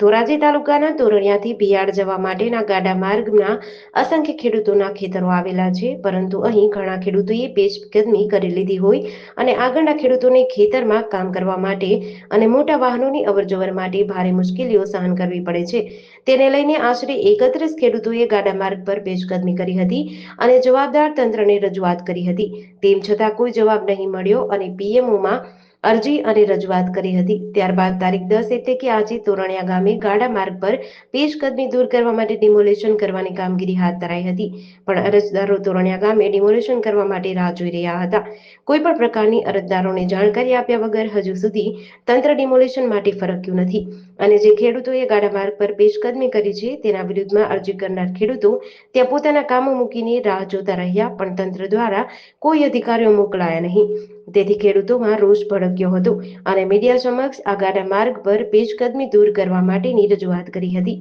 ધોરાજી તાલુકાના તોરણિયાથી ભિયાડ જવા માટેના ગાડા માર્ગના અસંખ્ય ખેડૂતોના ખેતરો આવેલા છે, પરંતુ અહીં ઘણા ખેડૂતોએ પેશકદમી કરી લીધી હોય અને આગળના ખેડૂતોને ખેતરમાં કામ કરવા માટે અને મોટા વાહનોની અવરજવર માટે ભારે મુશ્કેલીઓ સહન કરવી પડે છે. તેને લઈને આશરે એકત્રીસ ખેડૂતોએ ગાડા માર્ગ પર પેશકદમી કરી હતી અને જવાબદાર તંત્રને રજૂઆત કરી હતી. તેમ છતાં કોઈ જવાબ નહીં મળ્યો અને પીએમઓમાં અરજી અને રજૂઆત કરી હતી. ત્યારબાદ તારીખ દસ એટલે કે આજે તોરણિયા ગામે ગાડા માર્ગ પર પેશકદમી દૂર કરવા માટે ડિમોલેશન કરવાની કામગીરી હાથ ધરાઈ હતી. પણ અરજદારો તોરણિયા ગામે ડિમોલેશન કરવા માટે રાહ જોઈ રહ્યા હતા. કોઈ પણ પ્રકારની અરજદારોને જાણકારી આપ્યા વગર હજુ સુધી તંત્ર ડિમોલેશન માટે ફરક્યું નથી. અને જે ખેડૂતોએ ગાડા માર્ગ પર પેશકદમી કરી છે, તેના વિરુદ્ધમાં અરજી કરનાર ખેડૂતો ત્યાં પોતાના કામો મૂકીને રાહ જોતા રહ્યા, પણ તંત્ર દ્વારા કોઈ અધિકારીઓ મોકલાયા નહીં. તેથી ખેડૂતોમાં રોષ ભડક્યો હતો અને મીડિયા સમક્ષ આ માર્ગ પર પેશકદમી દૂર કરવા માટેની રજૂઆત કરી હતી.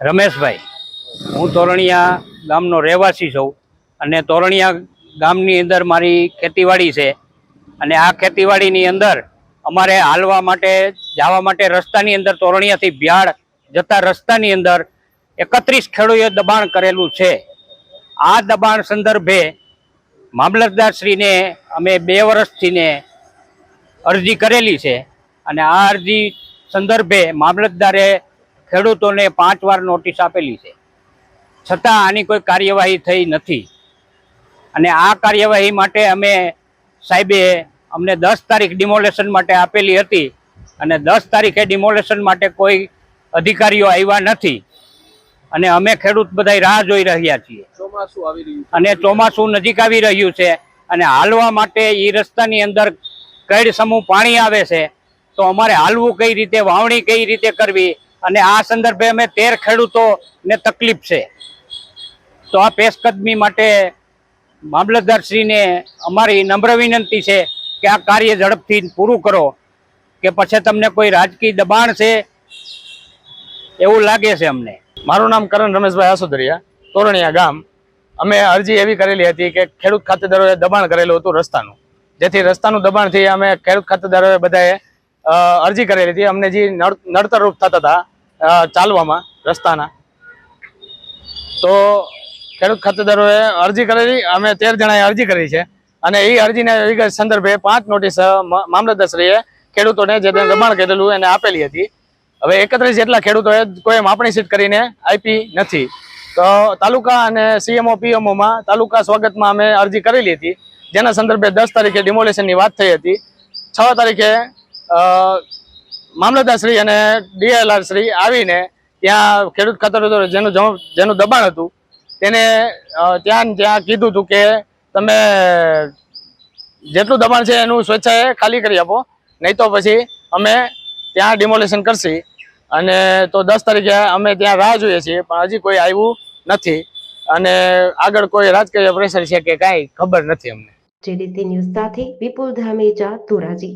રમેશભાઈ, હું તોરણિયા ગામનો રહેવાસી છું અને તોરણિયા ગામની અંદર મારી ખેતીવાડી છે અને આ ખેતીવાડીની અંદર અમારે હાલવા માટે, જવા માટે રસ્તાની અંદર તોરણિયાથી ભ્યાડ જતા રસ્તાની અંદર એકત્રીસ ખેડૂએ દબાણ કરેલું છે. આ દબાણ સંદર્ભે મામલતદારશ્રીને અમે બે વર્ષથીને અરજી કરેલી છે અને આ અરજી સંદર્ભે મામલતદારે ખેડૂતોને પાંચ વાર નોટિસ આપેલી છે. છતાં આની કોઈ કાર્યવાહી થઈ નથી. અને આ કાર્યવાહી માટે અમે સાહેબે અમને દસ તારીખ ડિમોલેશન માટે આપેલી હતી અને દસ તારીખે ડિમોલેશન માટે કોઈ અધિકારીઓ આવ્યા નથી. અને અમે ખેડૂત બધા રાહ જોઈ રહ્યા છીએ. ચોમાસું આવી રહ્યું અને ચોમાસું નજીક આવી રહ્યું છે અને હાલવા માટે એ રસ્તાની અંદર કઈડ સમૂહ પાણી આવે છે તો અમારે હાલવું કઈ રીતે વાવણી કઈ રીતે કરવી અને આ સંદર્ભે અમે તેર ખેડૂતોને તકલીફ છે. તો આ પેશકદમી માટે મામલતદારશ્રીને અમારી નમ્ર વિનંતી છે કે આ કાર્ય ઝડપથી પૂરું કરો કે પછી તમને કોઈ રાજકીય દબાણ છે એવું લાગે છે અમને. મારું નામ કરણ રમેશભાઈ આસોદરિયા તોરણિયા ગામ. અમે અરજી એવી કરેલી હતી કે ખેડૂત ખાતેદારોએ દબાણ કરેલું હતું રસ્તાનું. જેથી રસ્તાનું દબાણથી અમે ખેડૂત ખાતેદારોએ બધાએ અરજી કરેલી હતી. અમને જે નડ- નડતરરૂપ થતા હતા ચાલવામાં, રસ્તાના. તો ખેડૂત ખાતેદારોએ અરજી કરેલી. અમે તેર જણાએ અરજી કરી છે. અને એ અરજીના સંદર્ભે પાંચ નોટિસ મામલતદારશ્રીએ ખેડૂતોને જે દબાણ કરેલું એને આપેલી હતી. હવે એકત્રીસ જેટલા ખેડૂતોએ કોઈ માપણી સીટ કરીને આપી નથી. તો તાલુકા અને સીએમઓ પીએમઓમાં તાલુકા સ્વાગતમાં અમે અરજી કરેલી હતી. જેના સંદર્ભે દસ તારીખે ડિમોલેશનની વાત થઈ હતી. છ તારીખે મામલતદારશ્રી અને ડીએલઆર શ્રી આવીને ત્યાં ખેડૂત ખાતરો જેનું જેનું દબાણ હતું, તેને ત્યાં ત્યાં કીધું હતું કે તમે જેટલું દબાણ છે એનું સ્વેચ્છાએ ખાલી કરી આપો. નહીં તો પછી અમે ત્યાં ડિમોલેશન કરશી. અને તો દસ તારીખે અમે ત્યાં રાહ જોઈએ છીએ, પણ હજી કોઈ આવ્યું નથી. અને આગળ કોઈ રાજકીય પ્રેશર છે કે કાંઈ ખબર નથી અમને. જેડીસી ન્યૂઝ સાથે વિપુલ ધામેજા ધોરાજી.